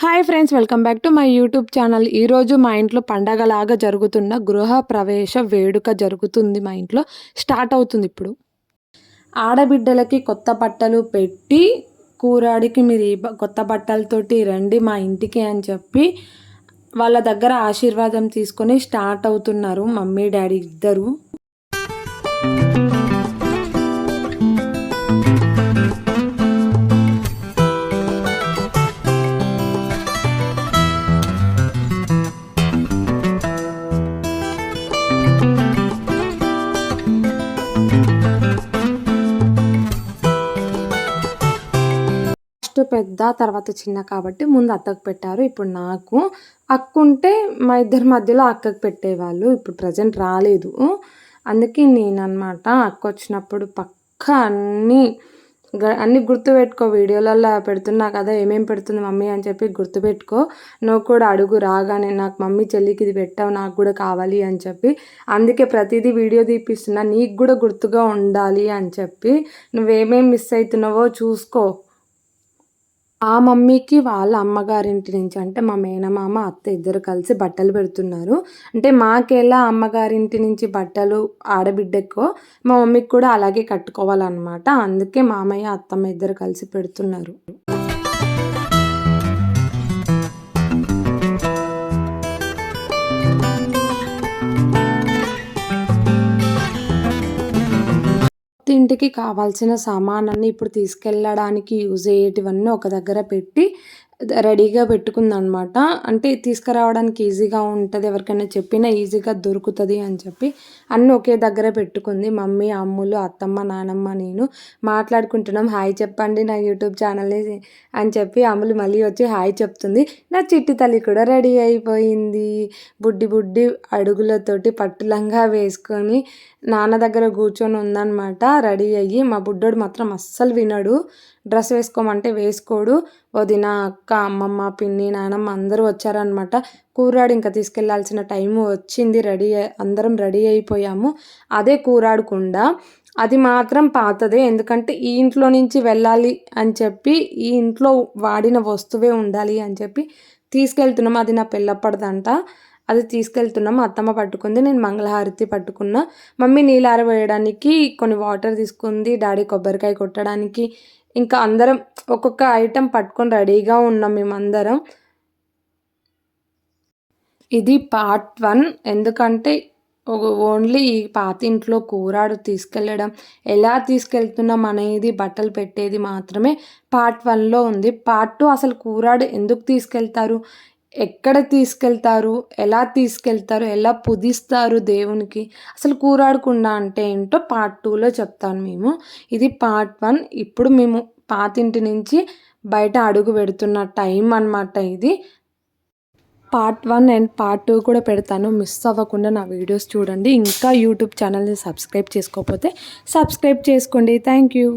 Hi friends welcome back to my YouTube channel. ఈరోజు మా ఇంట్లో పండగలాగా జరుగుతున్న గృహ ప్రవేశ వేడుక జరుగుతుంది మా ఇంట్లో. స్టార్ట్ అవుతుంది ఇప్పుడు. ఆడబిడ్డలకి కొత్త బట్టలు పెట్టి కూరాడికి మీరు కొత్త బట్టలతోటి రండి మా ఇంటికి అని చెప్పి వాళ్ళ దగ్గర ఆశీర్వాదం తీసుకొని స్టార్ట్ అవుతున్నారు మమ్మీ డాడీ ఇద్దరు. పెద్ద తర్వాత చిన్న కాబట్టి ముందు అత్తకు పెట్టారు. ఇప్పుడు నాకు అక్క ఉంటే మా ఇద్దరి మధ్యలో అక్కకు పెట్టేవాళ్ళు. ఇప్పుడు ప్రజెంట్ రాలేదు. అందుకే నేను అక్క వచ్చినప్పుడు పక్క అన్నీ అన్ని అన్నీ గుర్తుపెట్టుకో వీడియోలలో పెడుతున్నా కదా ఏమేమి పెడుతుంది మమ్మీ అని చెప్పి గుర్తుపెట్టుకో నువ్వు కూడా అడుగు రాగానే నాకు మమ్మీ చెల్లికి ఇది పెట్టావు నాకు కూడా కావాలి అని చెప్పి. అందుకే ప్రతిదీ వీడియో తీపిస్తున్నా. నీకు కూడా గుర్తుగా ఉండాలి అని చెప్పి. నువ్వేమేమి మిస్ అవుతున్నావో చూసుకో. ఆ మమ్మీకి వాళ్ళ అమ్మగారింటి నుంచి అంటే మా మేనమామ అత్త ఇద్దరు కలిసి బట్టలు పెడుతున్నారు. అంటే మాకెలా అమ్మగారింటి నుంచి బట్టలు ఆడబిడ్డకో మా మమ్మీకి కూడా అలాగే కట్టుకోవాలన్నమాట. అందుకే మామయ్య అత్తమ్మ ఇద్దరు కలిసి పెడుతున్నారు. ఇంటికి కావాల్సిన సామానాన్ని ఇప్పుడు తీసుకెళ్ళడానికి యూజ్ అయ్యేటివన్నీ ఒక దగ్గర పెట్టి రెడీగా పెట్టుకుందనమాట. అంటే తీసుకురావడానికి ఈజీగా ఉంటుంది ఎవరికైనా చెప్పినా ఈజీగా దొరుకుతుంది అని చెప్పి అన్నీ ఒకే దగ్గర పెట్టుకుంది. మమ్మీ అమ్ములు అత్తమ్మ నానమ్మ నేను మాట్లాడుకుంటున్నాం. హాయ్ చెప్పండి నా యూట్యూబ్ ఛానల్ని అని చెప్పి అమ్ములు మళ్ళీ వచ్చి హాయ్ చెప్తుంది. నా చిట్టి తల్లి కూడా రెడీ అయిపోయింది. బుడ్డి బుడ్డి అడుగులతోటి పట్టులంగా వేసుకొని నాన్న దగ్గర కూర్చొని ఉందన్నమాట రెడీ అయ్యి మా బుడ్డోడు మాత్రం అస్సలు వినడు. డ్రెస్ వేసుకోమంటే వేసుకోడు. వదిన అక్క అమ్మమ్మ పిన్ని నానమ్మ అందరూ వచ్చారనమాట కూరాడు ఇంకా తీసుకెళ్ళాల్సిన టైం వచ్చింది. రెడీ అందరం రెడీ అయిపోయాము. అదే కూరాడకుండా అది మాత్రం పాతదే. ఎందుకంటే ఈ ఇంట్లో నుంచి వెళ్ళాలి అని చెప్పి ఈ ఇంట్లో వాడిన వస్తువే ఉండాలి అని చెప్పి తీసుకెళ్తున్నాం. అది నా పెళ్ళప్పటిదంట. అది తీసుకెళ్తున్నాం మా అత్తమ్మ పట్టుకుంది నేను మంగళహారతి పట్టుకున్నా. మమ్మీ నీళ్ళు వేయడానికి కొన్ని వాటర్ తీసుకుంది డాడీ కొబ్బరికాయ కొట్టడానికి. ఇంకా అందరం ఒక్కొక్క ఐటెం పట్టుకొని రెడీగా ఉన్నాం మేమందరం. ఇది పార్ట్ వన్. ఎందుకంటే ఓన్లీ ఈ పాత ఇంట్లో కూరాడు తీసుకెళ్ళడం ఎలా తీసుకెళ్తున్నాం అనేది బట్టలు పెట్టేది మాత్రమే పార్ట్ వన్లో ఉంది. పార్ట్ టూ అసలు కూరాడు ఎందుకు తీసుకెళ్తారు? ఎక్కడ తీసుకెళ్తారు? ఎలా తీసుకెళ్తారు? ఎలా పుదిస్తారు దేవునికి? అసలు కూరాడకుండా అంటే ఏంటో పార్ట్ టూలో చెప్తాను మేము. ఇది పార్ట్ వన్ ఇప్పుడు మేము పాతింటి నుంచి బయట అడుగు పెడుతున్న టైం అన్నమాట ఇది. Part one and part two కూడా పెడతాను. మిస్ అవ్వకుండా నా వీడియోస్ చూడండి. ఇంకా యూట్యూబ్ ఛానల్ని సబ్స్క్రైబ్ చేసుకోకపోతే సబ్స్క్రైబ్ చేసుకోండి. Thank you